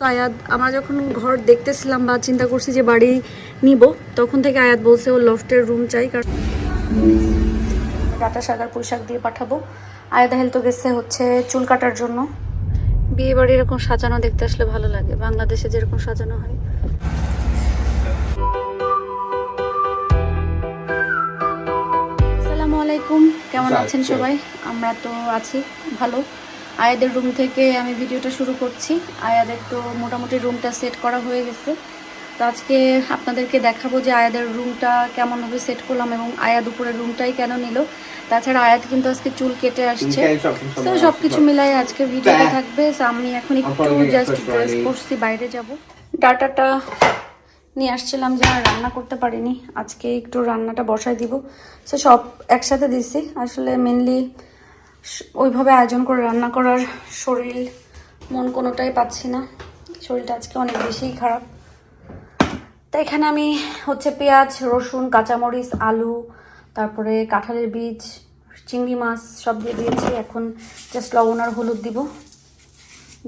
তো আয়াত আমরা যখন ঘর দেখতেছিলাম বা চিন্তা করছি যে বাড়ি নিব তখন থেকে আয়াত বলছে ও লফটের রুম চাই কারণ ডাটা সাগার পোশাক দিয়ে পাঠাবো। আয়াত হেলতো গেছে হচ্ছে চুল কাটার জন্য। বিয়ে বাড়ি এরকম সাজানো দেখতে আসলে ভালো লাগে বাংলাদেশে যেরকম সাজানো হয়। আসসালামু আলাইকুম কেমন আছেন সবাই? আমরা তো আছি ভালো। আয়াদের রুম থেকে আমি ভিডিওটা শুরু করছি। আয়াদের তো মোটামুটি রুমটা সেট করা হয়ে গেছে। তো আজকে আপনাদেরকে দেখাবো যে আয়াদের রুমটা কেমনভাবে সেট করলাম এবং আয়াদ উপরের রুমটাই কেন নিল। তাছাড়া আয়াত কিন্তু আজকে চুল কেটে আসছে। তো সব কিছু মিলাই আজকে ভিডিওটা থাকবে। So, আমি এখন একটু জাস্ট ড্রেস পরছি বাইরে যাব। ডাটাটা নিয়ে আসছিলাম যে আর রান্না করতে পারিনি। আজকে একটু রান্নাটা বসাই দিব। সো সব একসাথে দিছি। আসলে মেনলি ওইভাবে আয়োজন করে রান্না করার শরীর, মন কোনোটাই পাচ্ছি না। শরীরটা আজকে অনেক বেশিই খারাপ। তো এখানে আমি হচ্ছে পেঁয়াজ, রসুন, কাঁচামরিচ, আলু, তারপরে কাঁঠালের বীজ, চিংড়ি মাছ সব দিয়ে দিয়েছি। এখন জাস্ট লবণ আর হলুদ দিব।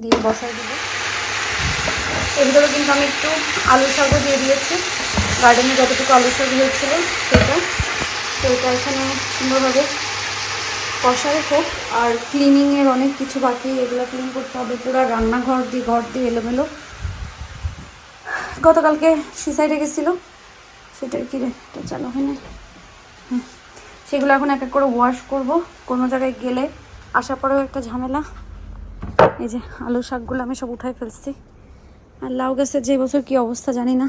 দিয়ে বসাই দিব। এর ভিতরে কিন্তু আমি একটু আলু শাকও দিয়ে দিয়েছি। গার্ডেনে যতটুকু আলু শাক হয়েছিল সেটা। এটা এখানে সুন্দরভাবে কষাই হোক, আর ক্লিনিংয়ের অনেক কিছু বাকি, এগুলো ক্লিন করতে হবে। পুরো রান্নাঘর দিয়ে, ঘর দিয়ে এলোমেলো। গতকালকে সুইসাইডে গেছিল। সেটার কি রে, এটা চালু হয় না। সেগুলো এখন এক এক করে ওয়াশ করব। কোনো জায়গায় গেলে আসার পরেও একটা ঝামেলা। এই যে আলু শাকগুলো আমি সব উঠাই ফেলছি। আর লাউ গাছের যে বছর কি অবস্থা জানি না।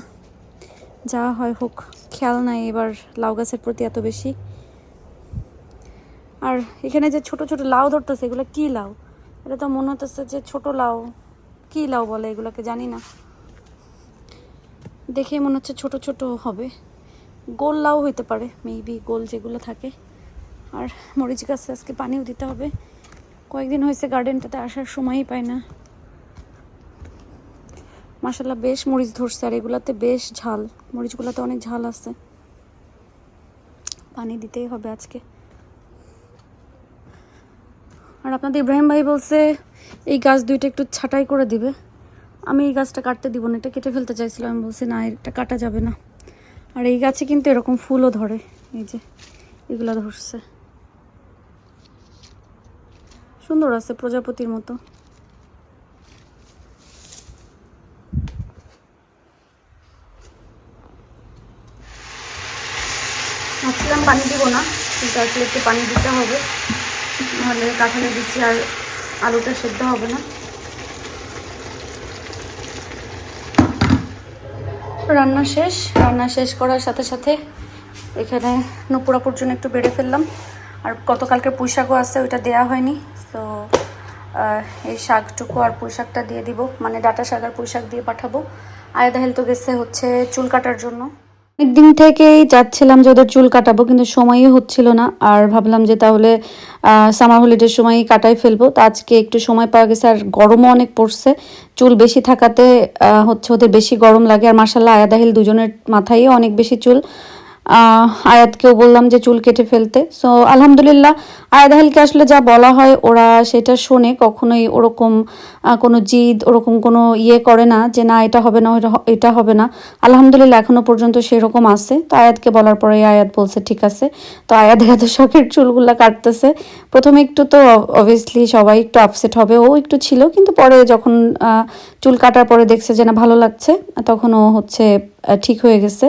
যা হয় হোক, খেয়াল নাই এবার লাউ গাছের প্রতি এত বেশি। আর এখানে যে ছোট ছোট লাউ ধরতেছে, এগুলো কি লাউ? এটা তো মনে হতেছে যে ছোট লাউ। কি লাউ বলে এগুলোকে জানি না। দেখে মনে হচ্ছে ছোট ছোট হবে। গোল লাউ হইতে পারে মেবি গোল যেগুলো থাকে। আর মরিচ গাছে আজকে পানিও দিতে হবে। কয়েকদিন হয়েছে গার্ডেনটাতে আসার সময়ই পায় না। মাসাল্লাহ বেশ মরিচ ধরছে। আর এগুলাতে বেশ ঝাল। মরিচগুলোতে অনেক ঝাল আছে। পানি দিতেই হবে আজকে। আর আপনাদের ইব্রাহিম ভাই বলছে, এই গাছ দুইটা একটু ছাঁটাই করে দিবে। আমি এই গাছটা কাটতে দিব না, এটা কেটে ফেলতে চাইছিলাম। আমি বলছি, না, এটা কাটা যাবে না। আর এই গাছে কিন্তু এরকম ফুলও ধরে। এই যে, এগুলো ধরছে। সুন্দর আছে প্রজাপতির মতো। পানি দিব না, কিন্তু আসলে একটু পানি দিতে হবে। নাহলে কাঁঠালে দিচ্ছি আর আলুটা সেদ্ধ হবে না? রান্না শেষ রান্না শেষ করার সাথে সাথে এখানে নুপুরাপুর জন্য একটু বেড়ে ফেললাম। আর গতকালকে পুঁই শাকও আছে, ওইটা দেওয়া হয়নি। তো এই শাকটুকু আর পুঁই শাকটা দিয়ে দিব। মানে ডাটা শাক আর পুঁই শাক দিয়ে পাঠাবো। আয়দা হেল তো গেছে হচ্ছে চুল কাটার জন্য। অনেকদিন থেকেই যাচ্ছিলাম যে ওদের চুল কাটাবো, কিন্তু সময়ই হচ্ছিল না। আর ভাবলাম যে তাহলে সামার হলিডের সময়ই কাটাই ফেলব। তো আজকে একটু সময় পাওয়া গেছে, আর গরমও অনেক পড়ছে। চুল বেশি থাকাতে হচ্ছে ওদের বেশি গরম লাগে। আর মার্শাল্লাহ আয়াদাহিল দুজনের মাথায় অনেক বেশি চুল। আয়াতকেও বললাম যে চুল কেটে ফেলতে। সো আলহামদুলিল্লাহ আয়াদাহিলকে আসলে যা বলা হয় ওরা সেটা শোনে, কখনোই ওরকম কোনো জিদ, ওরকম কোনো ইয়ে করে না যে না, এটা হবে না এটা হবে না। আলহামদুলিল্লাহ, এখনও পর্যন্ত সেরকম আছে। তো আয়াতকে বলার পরে আয়াত বলছে, ঠিক আছে। তো আয়াতের এত শখের চুলগুলা কাটতেছে। প্রথমে একটু তো অবভিয়াসলি সবাই একটু আপসেট হবে, ও একটু ছিল। কিন্তু পরে যখন চুল কাটার পরে দেখছে যে না, ভালো লাগছে, তখন ও হচ্ছে ঠিক হয়ে গেছে।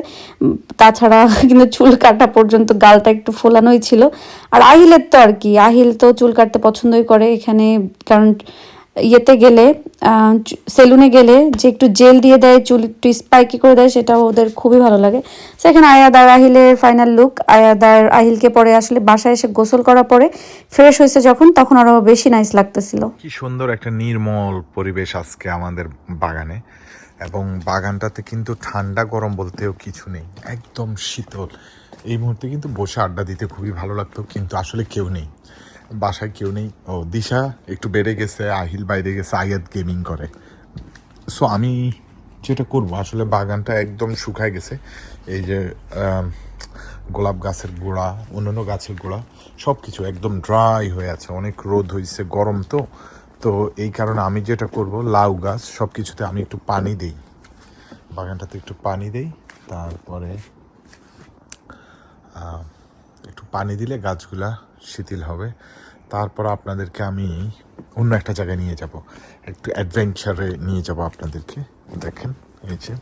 তাছাড়া কিন্তু চুল কাটা পর্যন্ত গালটা একটু ফোলানোই ছিল। আর আহিলের তো আর কি, আহিল তো চুল কাটতে পছন্দই করে। এখানে কারণ ইয়েতে গেলে সেলুনে গেলে যে একটু জেল দিয়ে দেয়, চুল একটু স্পাইকি করে দেয় সেটা ওদের খুবই ভালো লাগে। সেখানে আয়াদার আহিলের ফাইনাল লুক আয়াদার আহিলকে পরে আসলে বাসায় এসে গোসল করার পরে ফ্রেশ হয়েছে যখন, তখন আরও বেশি নাইস লাগতেছিল। কি সুন্দর একটা নির্মল পরিবেশ আজকে আমাদের বাগানে। এবং বাগানটাতে কিন্তু ঠান্ডা গরম বলতেও কিছু নেই। একদম শীতল। এই মুহূর্তে কিন্তু বসে আড্ডা দিতে খুবই ভালো লাগতো, কিন্তু আসলে কেউ নেই। বাসায় কেউ নেই। ও, দিশা একটু বেড়ে গেছে, আহিল বাইরে গেছে, আয়াত গেমিং করে। সো আমি যেটা করব, আসলে বাগানটা একদম শুকায় গেছে। এই যে গোলাপ গাছের গোড়া, অন্যান্য গাছের গোড়া সব কিছু একদম ড্রাই হয়ে আছে। অনেক রোদ হয়েছে গরম তো। তো এই কারণে আমি যেটা করব, লাউ গাছ সব কিছুতে আমি একটু পানি দিই। বাগানটাতে একটু পানি দেই, তারপরে একটু পানি দিলে গাছগুলা শিথিল হবে। তারপর আপনাদেরকে আমি অন্য একটা জায়গায় নিয়ে যাব। একটু অ্যাডভেঞ্চারে নিয়ে যাব আপনাদেরকে। দেখেন, এই যে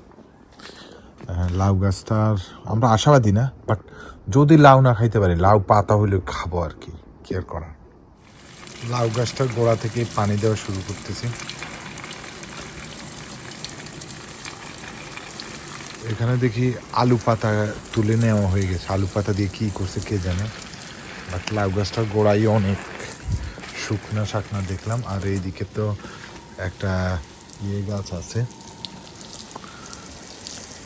লাউ গাছটার আমরা আশাবাদী না, বাট যদি লাউ না খাইতে পারি, লাউ পাতা হইলেও খাব আর কি। কেয়ার করা লাউ গাছটার গোড়া থেকে পানি দেওয়া শুরু করতেছি। এখানে দেখি আলু পাতা তুলে নেওয়া হয়ে গেছে। আলু পাতা দিয়ে কি করছে কে জানে? বাট লাউ গাছটার গোড়াই অনেক শুকনা শাকনা দেখলাম। আর এইদিকে তো একটা ইয়ে গাছ আছে।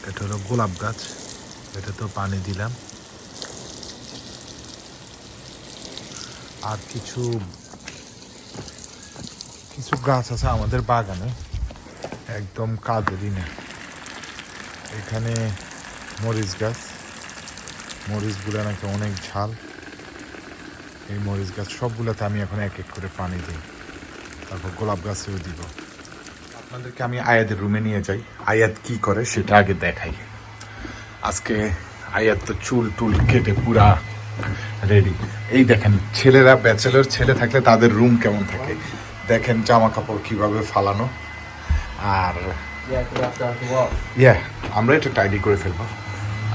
এটা হলো গোলাপ গাছ। এটা তো পানি দিলাম। আর কিছু কিছু গাছ আছে আমাদের বাগানে। একদম কাজেরই না এখানে মরিচ গাছ। মরিচগুলো নাকি অনেক ঝাল। এই মরিচ গাছ সবগুলোতে আমি এখন এক এক করে পানি দিই। তারপর গোলাপ গাছেও দিব। আপনাদেরকে আমি আয়াদের রুমে নিয়ে যাই। আয়াত কি করে সেটা আগে দেখাই। আজকে আয়াত তো চুল টুল কেটে পুরা রেডি। এই দেখেন, ছেলেরা, ব্যাচেলর ছেলে থাকলে তাদের রুম কেমন থাকে? দেখেন জামা কাপড় কীভাবে ফালানো। আর. ইয়া আমরা এটা টাইডি করে ফেলব।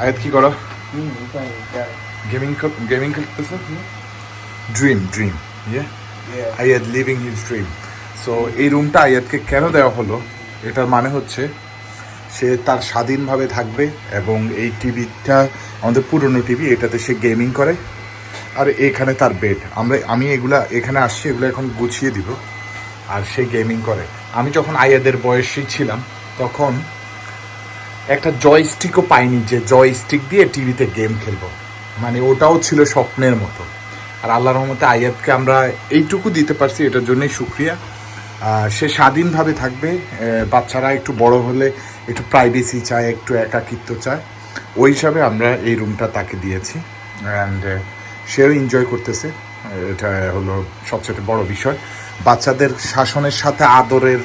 আয়াত কি করো. গেমিং গেমিং খেলতেছো ড্রিম ড্রিম ইয়ে. Ayad living his dream so এই রুমটা আয়াদকে কেন দেওয়া হলো? এটার মানে হচ্ছে সে তার স্বাধীনভাবে থাকবে এবং এই টিভিটা আমাদের পুরনো টিভি এটাতে সে গেমিং করে। আর এখানে তার বেড আমরা আমি এগুলা এখানে আসছি এগুলো এখন গুছিয়ে দিব। আর সে গেমিং করে। আমি যখন আয়াদের বয়সী ছিলাম, তখন একটা জয়স্টিকও পাইনি যে জয়স্টিক দিয়ে টিভিতে গেম খেলব। মানে ওটাও ছিল স্বপ্নের মতো। আর আল্লাহ রহমতে আয়াতকে আমরা এইটুকু দিতে পারছি, এটার জন্যই সুক্রিয়া সে স্বাধীনভাবে থাকবে বাচ্চারা একটু বড় হলে একটু প্রাইভেসি চায়, একটু একাকিত্ব চায়। ওই হিসাবে আমরা এই রুমটা তাকে দিয়েছি। অ্যান্ড সেও এনজয় করতেছে। এটা হলো সবচেয়ে বড় বিষয়। বাচ্চাদের শাসনের সাথে আদরের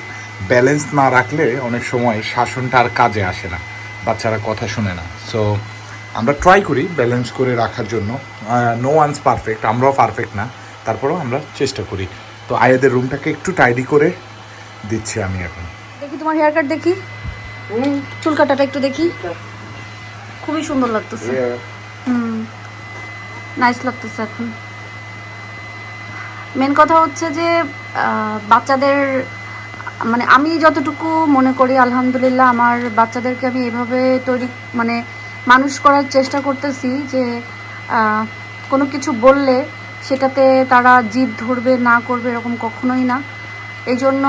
ব্যালেন্স না রাখলে অনেক সময় শাসনটা আর কাজে আসে না। বাচ্চারা কথা শুনে না। সো আমরা ট্রাই করি ব্যালেন্স করে রাখার জন্য। নো ওয়ান্স পারফেক্ট আমরাও পারফেক্ট না। তারপরেও আমরা চেষ্টা করি। তো আয়াদের রুমটাকে একটু টাইডি করে দিচ্ছি আমি এখন। দেখি তোমার হেয়ার কাট দেখি। চুল কাটাটা একটু দেখি। খুবই সুন্দর লাগতেছে। হুম। নাইস লাগতেছে এখন। মেন কথা হচ্ছে যে বাচ্চাদের মানে আমি যতটুকু মনে করি, আলহামদুলিল্লাহ, আমার বাচ্চাদেরকে আমি এভাবে তৈরি মানে মানুষ করার চেষ্টা করতেছি যে কোনো কিছু বললে সেটাতে তারা জিদ ধরবে, না করবে এরকম কখনোই না। এই জন্য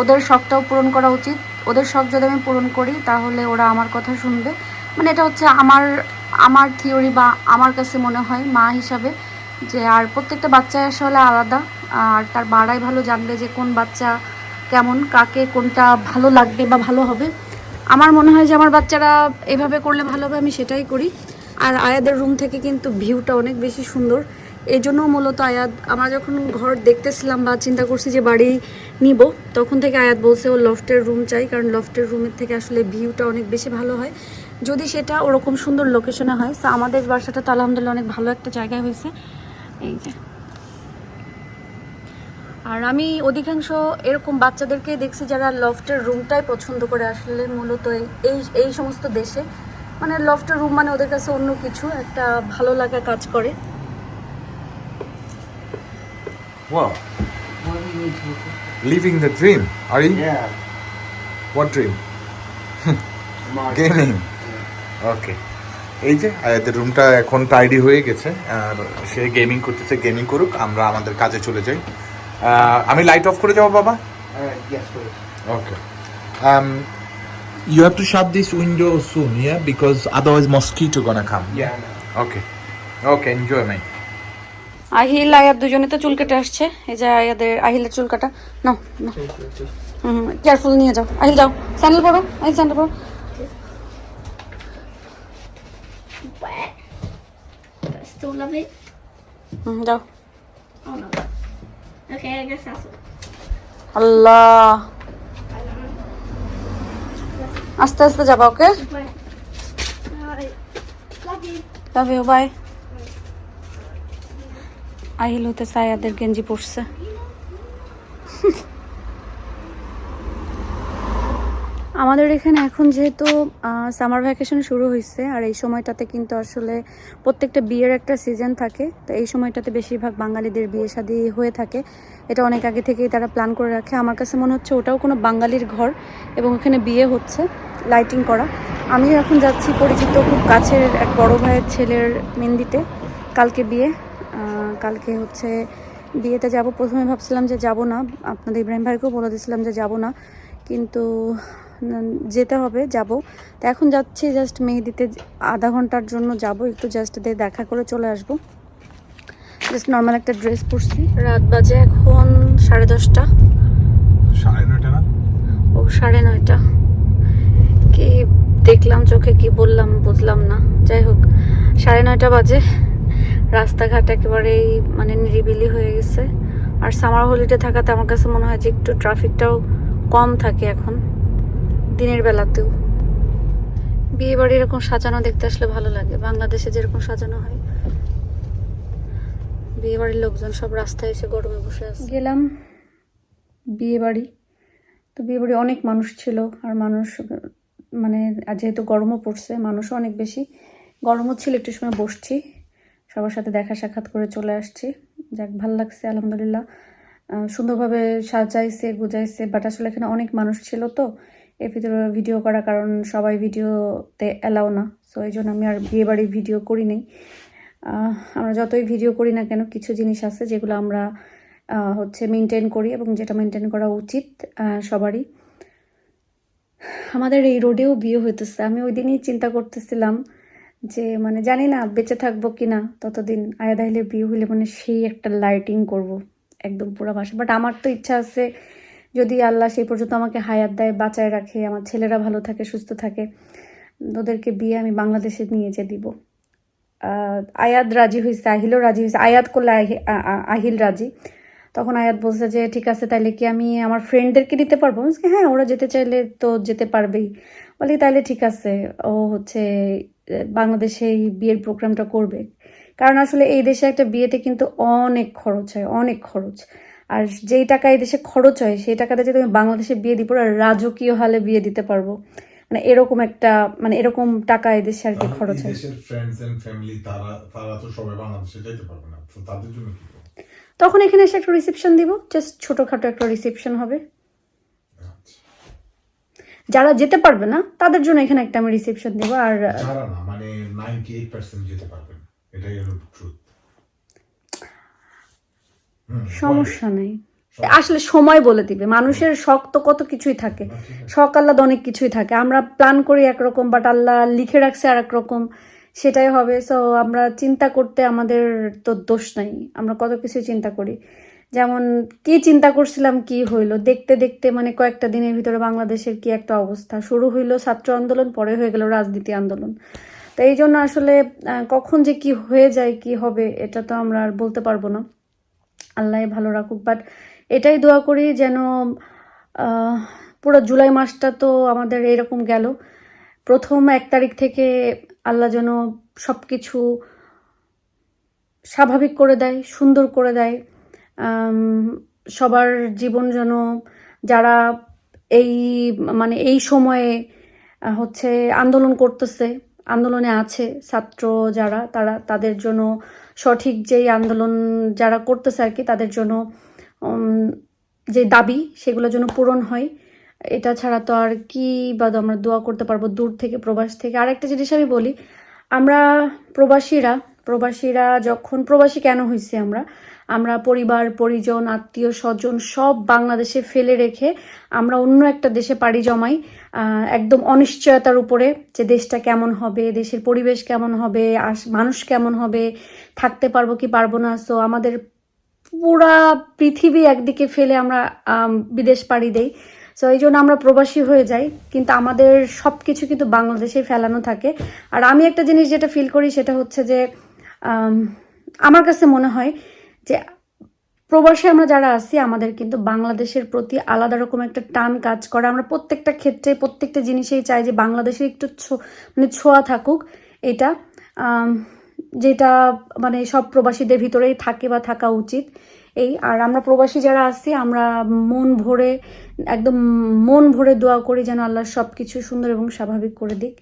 ওদের শখটাও পূরণ করা উচিত। ওদের শখ যদি আমি পূরণ করি, তাহলে ওরা আমার কথা শুনবে। মানে এটা হচ্ছে আমার আমার থিওরি বা আমার কাছে মনে হয় মা হিসাবে যে, আর প্রত্যেকটা বাচ্চা আসলে আলাদা। আর তার বাড়াই ভালো জানবে যে কোন বাচ্চা কেমন, কাকে কোনটা ভালো লাগবে বা ভালো হবে। আমার মনে হয় যে আমার বাচ্চারা এভাবে করলে ভালো হবে, আমি সেটাই করি। আর আয়াদের রুম থেকে কিন্তু ভিউটা অনেক বেশি সুন্দর। এই জন্য মূলত আয়াত আমরা যখন ঘর দেখতেছিলাম বা চিন্তা করছি যে বাড়ি নিব, তখন থেকে আয়াত বলছে ও লফটের রুম চাই, কারণ লফটের রুমের থেকে আসলে ভিউটা অনেক বেশি ভালো হয়। যদি সেটা ওরকম সুন্দর লোকেশনে হয়, তো আমাদের বাসাটা তো আলহামদুলিল্লাহ অনেক ভালো একটা জায়গায় হয়েছে। এই যে। আর আমি অধিকাংশ এরকম বাচ্চাদেরকে দেখছি যারা লফটের রুমটাই পছন্দ করে আসলে মূলত এই- এই এই সমস্ত দেশে মানে লফটের রুম মানে ওদের কাছে অন্য কিছু একটা ভালো লাগা কাজ করে Wow, What do you to? living the dream. Are you? Yeah. What dream? Mark. Gaming okay এই যে আয়াদের রুমটা এখন টাইডি হয়ে গেছে আর সে গেমিং করতেছে গেমিং করুক আমরা আমাদের কাজে চলে যাই আমি লাইট অফ করে যাব বাবা? Okay you have to shut this window soon yeah because otherwise mosquito gonna come okay okay enjoy my Ahil Ayad দুজনে তো চুল কেটে আসছে। এই যে আয়াদের আহিলের চুল কাটা। নাও কেয়ারফুল নিয়ে যাও। আহিল যাও। স্যান্ডেল পরো আহিল স্যান্ডেল পরো। Still love it. Mm, no. Oh no. Okay, I guess that's আস্তে আস্তে যাবা okay. Love you bye Ahil হতে সায়াদের গেঞ্জি পরছে। আমাদের এখানে এখন যেহেতু সামার ভ্যাকেশন শুরু হয়েছে আর এই সময়টাতে কিন্তু আসলে প্রত্যেকটা বিয়ের একটা সিজন থাকে, তো এই সময়টাতে বেশিরভাগ বাঙালিদের বিয়ে শাদী হয়ে থাকে। এটা অনেক আগে থেকেই তারা প্ল্যান করে রাখে। আমার কাছে মনে হচ্ছে ওটাও কোনো বাঙালির ঘর, এবং ওখানে বিয়ে হচ্ছে লাইটিং করা। আমি এখন যাচ্ছি পরিচিত খুব কাছের এক বড় ভাইয়ের ছেলের মেহেন্দিতে, কালকে বিয়ে কালকে হচ্ছে বিয়েতে যাব। প্রথমে ভাবছিলাম যে যাব না, আপনাদের ইব্রাহিম ভাইকেও বলে দিয়েছিলাম যে যাব না, কিন্তু যেতে হবে যাব। তো এখন যাচ্ছি জাস্ট মেহেদিতে আধা ঘণ্টার জন্য যাব একটু জাস্ট দিয়ে দেখা করে চলে আসব। জাস্ট নর্মাল একটা ড্রেস পরছি। রাত বাজে এখন সাড়ে দশটা। সাড়ে নয়টা না? ও সাড়ে নয়টা। কি দেখলাম চোখে কি বললাম বুঝলাম না। যাই হোক সাড়ে নয়টা বাজে। রাস্তাঘাট একেবারেই মানে নিরিবিলি হয়ে গেছে। আর সামার হলিডে থাকাতে আমার কাছে মনে হয় যে একটু ট্রাফিকটাও কম থাকে এখন। দিনের বেলাতেও। বিয়ে বাড়ি এরকম সাজানো দেখতে আসলে ভালো লাগে। বাংলাদেশে যেরকম সাজানো হয় বিয়ে বাড়ির লোকজন সব রাস্তায় এসে গরমে বসে আছে। গেলাম বিয়ে বাড়ি তো বিয়ে বাড়ি অনেক মানুষ ছিল আর মানুষ মানে যেহেতু গরমও পড়ছে, মানুষও অনেক বেশি। গরমও ছিল, একটু সময় বসছি। সবার সাথে দেখা সাক্ষাৎ করে চলে আসছি। যাক, ভালো লাগছে, আলহামদুলিল্লাহ। সুন্দরভাবে সাজাইছে, গুজাইছে বাট আসলে এখানে অনেক মানুষ ছিল তো। এর ভিতরে ভিডিও করা, কারণ সবাই ভিডিওতে অ্যালাও না। সো এই জন্য আমি আর বিয়ে বাড়ির ভিডিও করি নাই। আমরা যতই ভিডিও করি না কেন, কিছু জিনিস আছে যেগুলো আমরা হচ্ছে মেনটেন করি এবং যেটা মেনটেন করা উচিত সবারই। আমাদের এই রোডেও বিয়ে হইতেছে। আমি ওই দিনই চিন্তা করতেছিলাম যে মানে জানি না বেঁচে থাকব কি না ততদিন আয়াদ আহিলের বিয়ে হইলে মানে সেই একটা লাইটিং করব, একদম পুরো বাসা। বাট আমার তো ইচ্ছা আছে যদি আল্লাহ সেই পর্যন্ত আমাকে হায়াত দেয় বাঁচায় রাখে আমার ছেলেরা ভালো থাকে সুস্থ থাকে ওদেরকে বিয়ে আমি বাংলাদেশে নিয়ে যে দিব। আয়াত রাজি হয়েছে আহিলও রাজি হয়েছে আয়াত করলে আহিল রাজি। তখন আয়াত বলছে যে ঠিক আছে তাইলে কি আমি আমার ফ্রেন্ডদেরকে দিতে পারব? বলছি, হ্যাঁ ওরা যেতে চাইলে তো যেতে পারবেই। বলি তাইলে ঠিক আছে ও হচ্ছে বাংলাদেশে এই বিয়ের প্রোগ্রামটা করবে। কারণ আসলে এই দেশে একটা বিয়েতে কিন্তু অনেক খরচ হয় অনেক খরচ। আর যেই টাকা এই দেশে খরচ হয় সেই টাকাতে যদি তুমি বাংলাদেশে বিয়ে দিব আর রাজকীয় হালে বিয়ে দিতে পারব মানে এরকম একটা মানে এরকম টাকা এই দেশে আর কি খরচ হয়। দেশের ফ্রেন্ডস এন্ড ফ্যামিলি তারা তারা তো সবাই বাংলাদেশে যাইতে পারবে না তো তাদের জন্য কি তখন এখানে এসে একটা রিসেপশন দিব জাস্ট ছোটোখাটো একটা রিসেপশন হবে। আচ্ছা। যারা যেতে পারবে না তাদের জন্য এখানে একটা আমি রিসেপশন দেবো আর যারা না মানে নাইনটি এইট পার্সেন্ট যেতে পারবেন এটাই হলো ট্রুথ সমস্যা নেই। আসলে সময় বলে দিবে। মানুষের শখ তো কত কিছুই থাকে। শখ আল্লাদ অনেক কিছুই থাকে। আমরা প্ল্যান করি একরকম বাট আল্লাহ লিখে রাখছে আর রকম সেটাই হবে। সো আমরা চিন্তা করতে আমাদের তো দোষ নাই। আমরা কত কিছু চিন্তা করি। যেমন কি চিন্তা করছিলাম কি হইল? দেখতে দেখতে মানে কয়েকটা দিনের ভিতরে বাংলাদেশের কি একটা অবস্থা? শুরু হইল ছাত্র আন্দোলন পরে হয়ে গেল রাজনীতি আন্দোলন। তো এই জন্য আসলে কখন যে কি হয়ে যায়, কি হবে, এটা তো আমরা আর বলতে পারব না। আল্লাহ ভালো রাখুক। বাট এটাই দোয়া করি যেন পুরো জুলাই মাসটা তো আমাদের এরকম গেল। প্রথম এক তারিখ থেকে আল্লাহ যেন সব কিছু স্বাভাবিক করে দেয়, সুন্দর করে দেয়। সবার জীবন যেন যারা এই মানে এই সময়ে হচ্ছে আন্দোলন করতেছে আন্দোলনে আছে ছাত্র যারা, তারা তাদের জন্য সঠিক যেই আন্দোলন যারা করতেছে আর কি, তাদের জন্য যে দাবি সেগুলোর জন্য পূরণ হয়। এটা ছাড়া তো আর কি বা আমরা দোয়া করতে পারব দূর থেকে, প্রবাস থেকে। আর একটা জিনিস আমি বলি, আমরা প্রবাসীরা প্রবাসীরা যখন, প্রবাসী কেন হয়েছি আমরা? আমরা পরিবার, পরিজন, আত্মীয়, স্বজন সব বাংলাদেশে ফেলে রেখে আমরা অন্য একটা দেশে পাড়ি জমাই। একদম অনিশ্চয়তার উপরে যে দেশটা কেমন হবে, দেশের পরিবেশ কেমন হবে মানুষ কেমন হবে, থাকতে পারব কি পারব না। সো আমাদের পুরা পৃথিবী একদিকে ফেলে আমরা বিদেশ পাড়ি দেই। সো এই জন্য আমরা প্রবাসী হয়ে যাই, কিন্তু আমাদের সব কিছু কিন্তু বাংলাদেশে ফেলানো থাকে। আর আমি একটা জিনিস যেটা ফিল করি সেটা হচ্ছে যে আমার কাছে মনে হয় যে প্রবাসে আমরা যারা আছি, আমাদের কিন্তু বাংলাদেশের প্রতি আলাদা রকম একটা টান কাজ করে। আমরা প্রত্যেকটা ক্ষেত্রে, প্রত্যেকটা জিনিসেই চাই যে বাংলাদেশের একটু মানে ছোঁয়া থাকুক। এটা যেটা মানে সব প্রবাসীদের ভিতরেই থাকে বা থাকা উচিত। এই, আর আমরা প্রবাসী যারা আছি, আমরা মন ভরে, একদম মন ভরে দোয়া করি যেন আল্লাহ সব কিছু সুন্দর এবং স্বাভাবিক করে দিক।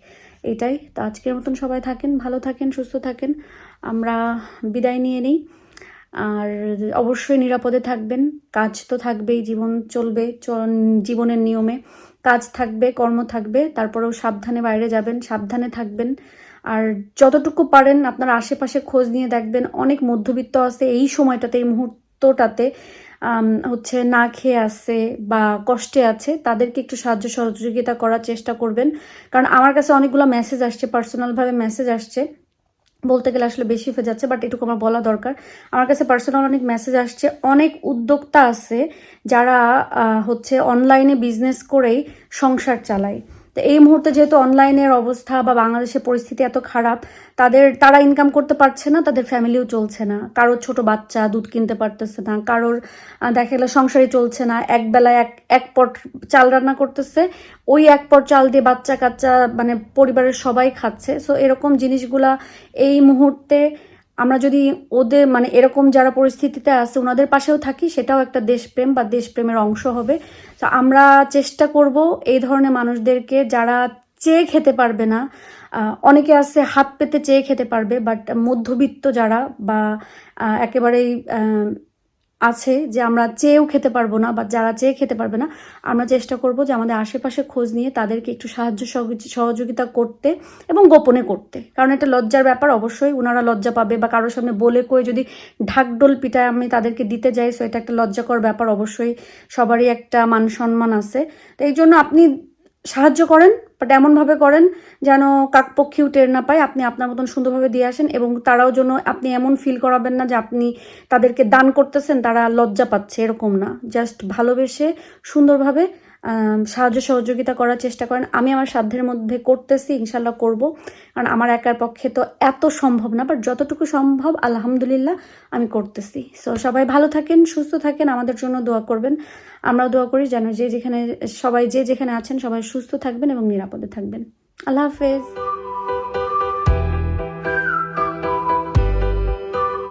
এটাই। তো আজকের মতন সবাই থাকেন, ভালো থাকেন, সুস্থ থাকেন। আমরা বিদায় নিয়ে নিই। আর অবশ্যই নিরাপদে থাকবেন। কাজ তো থাকবেই, জীবন চলবে জীবনের নিয়মে। কাজ থাকবে, কর্ম থাকবে, তারপরেও সাবধানে বাইরে যাবেন, সাবধানে থাকবেন। আর যতটুকু পারেন আপনার আশেপাশে খোঁজ নিয়ে দেখবেন, অনেক মধ্যবিত্ত আছে এই সময়টাতে, এই মুহূর্তটাতে হচ্ছে না খেয়ে আছে বা কষ্টে আছে, তাদেরকে একটু সাহায্য সহযোগিতা করার চেষ্টা করবেন। কারণ আমার কাছে অনেকগুলো মেসেজ আসছে পার্সোনালভাবে মেসেজ আসছে। বলতে গেলে আসলে বেশি হয়ে যাচ্ছে বাট এটুকু আমার বলা দরকার। আমার কাছে পার্সোনাল অনেক মেসেজ আসছে। অনেক উদ্যোক্তা আছে যারা হচ্ছে অনলাইনে বিজনেস করেই সংসার চালায়। তো এই মুহূর্তে যেহেতু অনলাইনের অবস্থা বা বাংলাদেশের পরিস্থিতি এত খারাপ, তাদের, তারা ইনকাম করতে পারছে না, তাদের ফ্যামিলিও চলছে না। কারোর ছোট বাচ্চা দুধ কিনতে পারতেছে না, কারোর দেখা গেলো সংসারই চলছে না, এক বেলায় এক এক পট চাল রান্না করতেছে, ওই এক পট চাল দিয়ে বাচ্চা কাচ্চা মানে পরিবারের সবাই খাচ্ছে। সো এরকম জিনিসগুলা এই মুহূর্তে আমরা যদি ওদের মানে এরকম যারা পরিস্থিতিতে আছে, ওনাদের পাশেও থাকি, সেটাও একটা দেশপ্রেম বা দেশপ্রেমের অংশ হবে। তো আমরা চেষ্টা করব এই ধরনের মানুষদেরকে যারা চেয়ে খেতে পারবে না অনেকে আছে হাত পেতে চেয়ে খেতে পারবে, বাট মধ্যবিত্ত যারা বা একেবারেই আছে যে আমরা চেয়েও খেতে পারব না বা যারা চেয়ে খেতে পারবে না, আমরা চেষ্টা করব যে আমাদের আশেপাশে খোঁজ নিয়ে তাদেরকে একটু সাহায্য সহযোগি- সহযোগিতা করতে এবং গোপনে করতে। কারণ এটা লজ্জার ব্যাপার অবশ্যই ওনারা লজ্জা পাবে বা কারোর সামনে বলে কয়ে যদি ঢাকডোল পিটায় আমি তাদেরকে দিতে যাই সো এটা একটা লজ্জাকর ব্যাপার অবশ্যই, সবারই একটা মান সম্মান আছে। তো এই জন্য আপনি সাহায্য করেন বাট এমনভাবে করেন যেন কাকপক্ষীও টের না পায়, আপনি আপনার মতন সুন্দরভাবে দিয়ে আসেন এবং তারাও যেন আপনি এমন ফিল করাবেন না যে আপনি তাদেরকে দান করতেছেন, তারা লজ্জা পাচ্ছে, এরকম না। জাস্ট ভালোবেসে, সুন্দরভাবে সাহায্য সহযোগিতা করার চেষ্টা করেন। আমি আমার সাধ্যের মধ্যে করতেছি ইনশাল্লাহ করব। কারণ আমার একার পক্ষে তো এত সম্ভব না বাট যতটুকু সম্ভব, আলহামদুলিল্লাহ, আমি করতেছি। সো সবাই ভালো থাকেন, সুস্থ থাকেন, আমাদের জন্য দোয়া করবেন। আমরা দোয়া করি যেন যে যেখানে, সবাই যে যেখানে আছেন, সবাই সুস্থ থাকবেন এবং নিরাপদে থাকবেন। আল্লাহ হাফেজ।